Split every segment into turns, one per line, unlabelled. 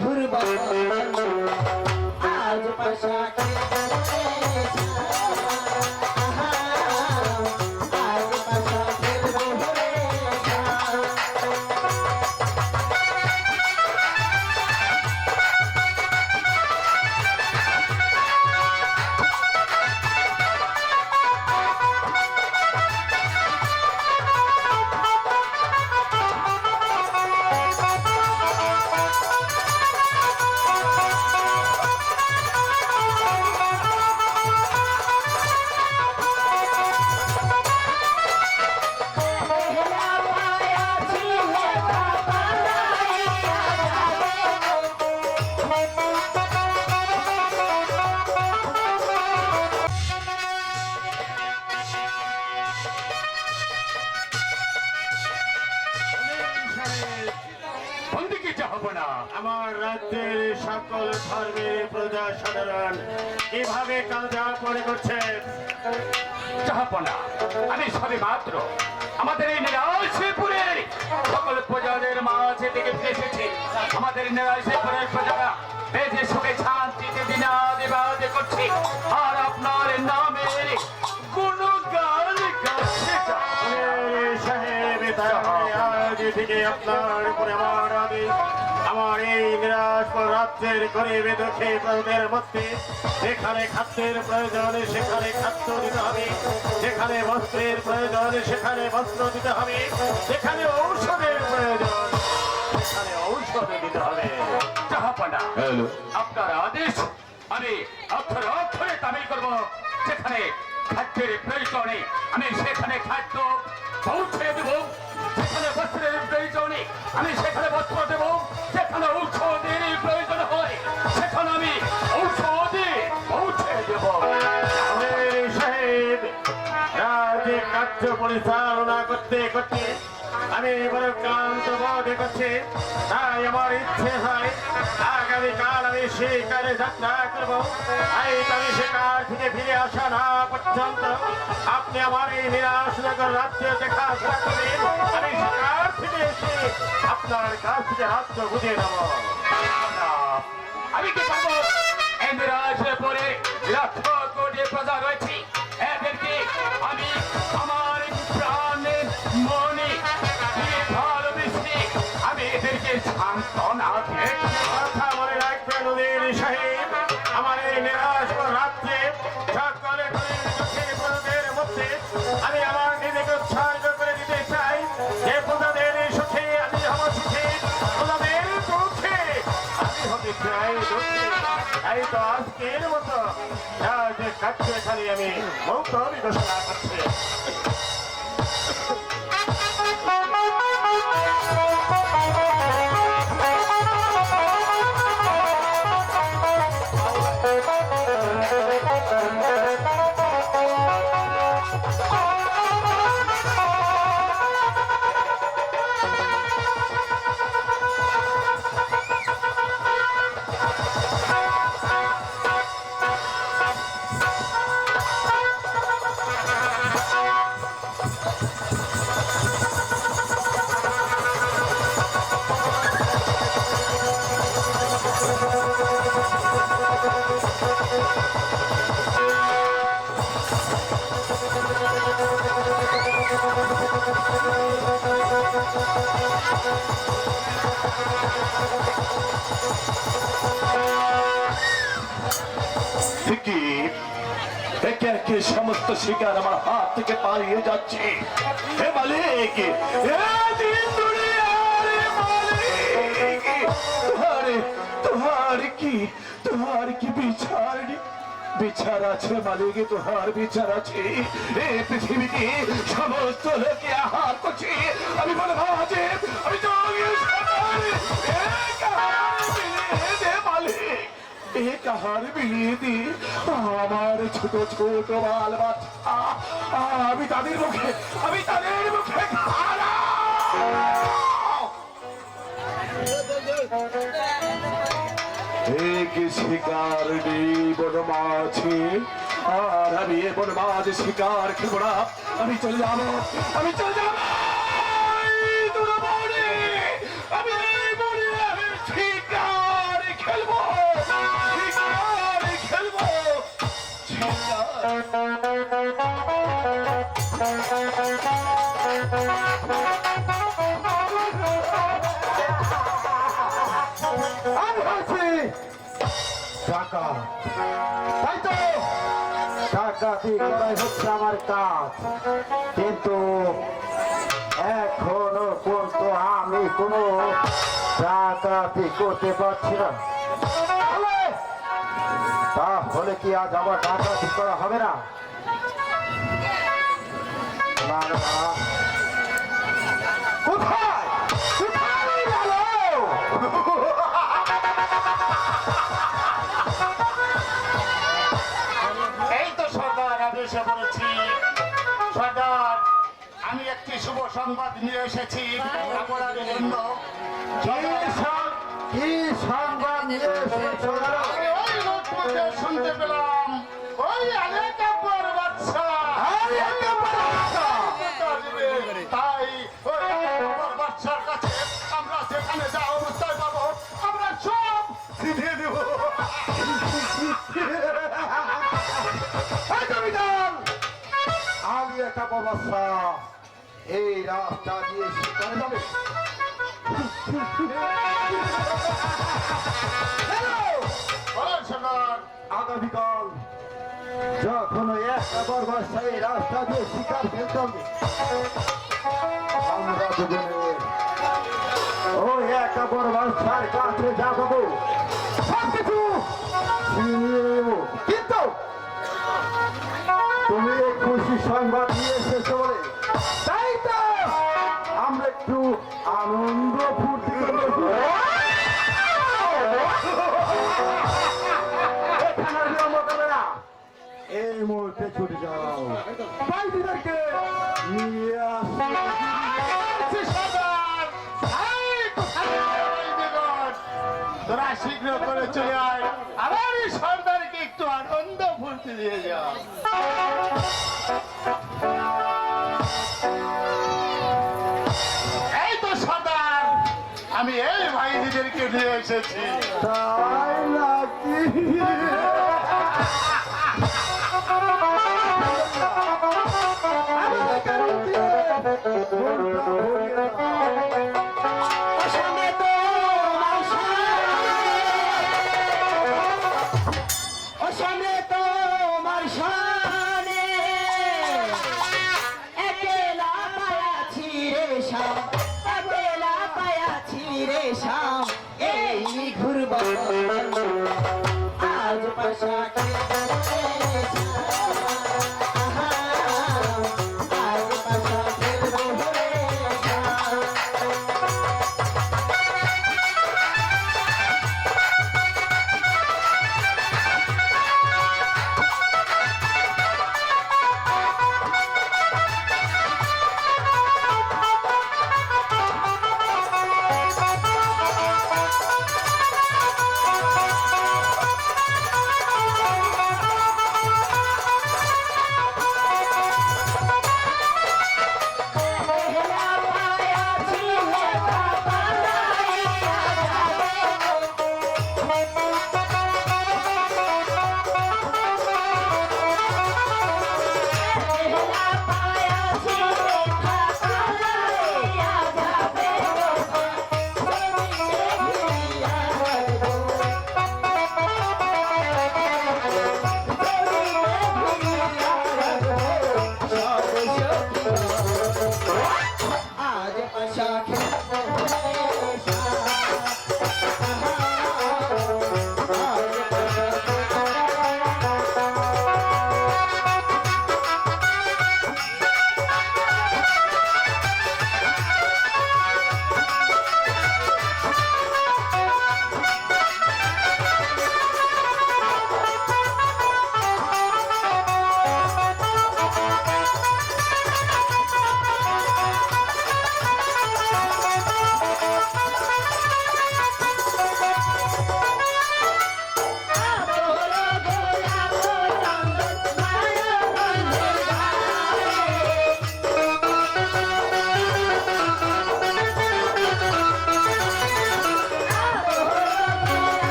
ঘুরব আজ পাশা আজ
আমার রাজ্যের সকল ধর্মের প্রজা সাধারণ কীভাবে কাজা করে করছে?
যাব আমি সবে মাত্র আমাদের এই নিরাশপুরের সকল প্রজাদের মাঝে থেকে এসেছি। আমাদের নিরাশপুরের প্রজারা বেঁচে সুখে শান্তিতে দিনাদে বাদে করছে। আর আপনার নামের কোন গান
সাহেব আজ থেকে আপনার রাজ্যের গরিব দুঃখী প্রজাদের মধ্যে যেখানে খাদ্যের প্রয়োজন সেখানে খাদ্য দিতে হবে। যেখানে বস্ত্রের প্রয়োজন সেখানে বস্ত্র দিতে হবে। যেখানে ঔষধের প্রয়োজন সেখানে ঔষধ দিতে হবে।
জাহাপানা আপনার আদেশ আমি অক্ষরে অক্ষরে তামিল করব। যেখানে খাদ্যের প্রয়োজনে আমি সেখানে খাদ্য পৌঁছে দেব। যেখানে বস্ত্রের প্রয়োজনে আমি সেখানে বস্ত্র দেব।
রাজ্যে পরিচালনা করতে করতে আমি বড় ক্লান্ত বোধ করছি। তাই আমার ইচ্ছে হয়, আগামীকাল আমি শিকারে যাত্রা করব। আমি শিকার থেকে ফিরে আসা না পর্যন্ত আপনি আমার এই নিরাশনগর রাজ্য দেখা করবেন আমি শিকার থেকে এসে আপনার কাছ থেকে রাজ্য বুঝিয়ে নেব। হতে চাই দুঃখে তাই তো আজকের মতো। যে কাটছে খালি আমি মৌত ঘোষণা করছি।
একে একে সমস্ত শিকার আমার হাত থেকে পালিয়ে যাচ্ছে। হে মালিক তোমার কি তোমার কি বিচার? বিচার আছে মালিক তোহার বিচার আছে। এই পৃথিবীতে সমস্ত লোকে আহার করছে আমি বলে ভাজে আমি কাহার আমার ছোট ছোট বাল বাচ্চা, আমি তাদের মুখে, আমি তাদের মুখে খারাপ এক শিকার নেই বনমাছে আর আমি এ বনমাছ শিকার খেব না আমি চলে যাব আমি চলে যাব
টাকা। আমার কাজ। কিন্তু এখনও পর্যন্ত আমি কোনো ডাকাতি করতে পারছি না। তাহলে? কি আজ আবার ডাকাতি করা হবে না। কোথায়? সর্দার আমি একটি শুভ সংবাদ নিয়ে এসেছি। আপনার জন্য। কি সংবাদ নিয়ে শুনতে পেলাম। ওই আলেকা একটা ব্যবস্থা এই রাস্তা দিয়ে শিকারে যাবে আগামীকাল যখন এই রাস্তা দিয়ে শিকার হবে ওই একটা বড় কিছু কিন্তু তুমি খুশি সংবাদ নিয়ে এসেছ বলে। তাই তো আমরা একটু আনন্দ ফুর্তি করব। এই মুহূর্তে ছুটে যাও। বাইদিদেরকে নিয়ে তোরা শীঘ্র করে চলে আয় একটু আনন্দ ফুর্তি দিয়ে যাও। এই তো সর্দার আমি এই ভাইদিদেরকে নিয়ে এসেছি। তাই নাকি?
back.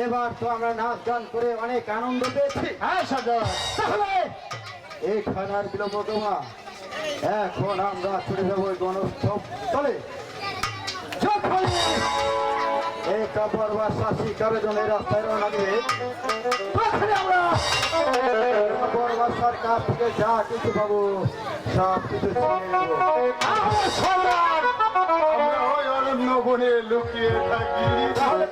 এবার তো আমরা নাচ গান করে অনেক আনন্দ পেয়েছি।
হ্যাঁ সর্দার
তাহলে এই খানার বিলম্ব তোমা এখন আমরা ছুটে যাব গণোৎসব চলে এই কাপড় বা শাসি কাবেদনের রাস্তায় রওনা দিবে আমরা কাপড় বাসার কাছ থেকে যা কিছু পাবো সব কিছু
আমরা ওই লুকিয়ে থাকি।
তাহলে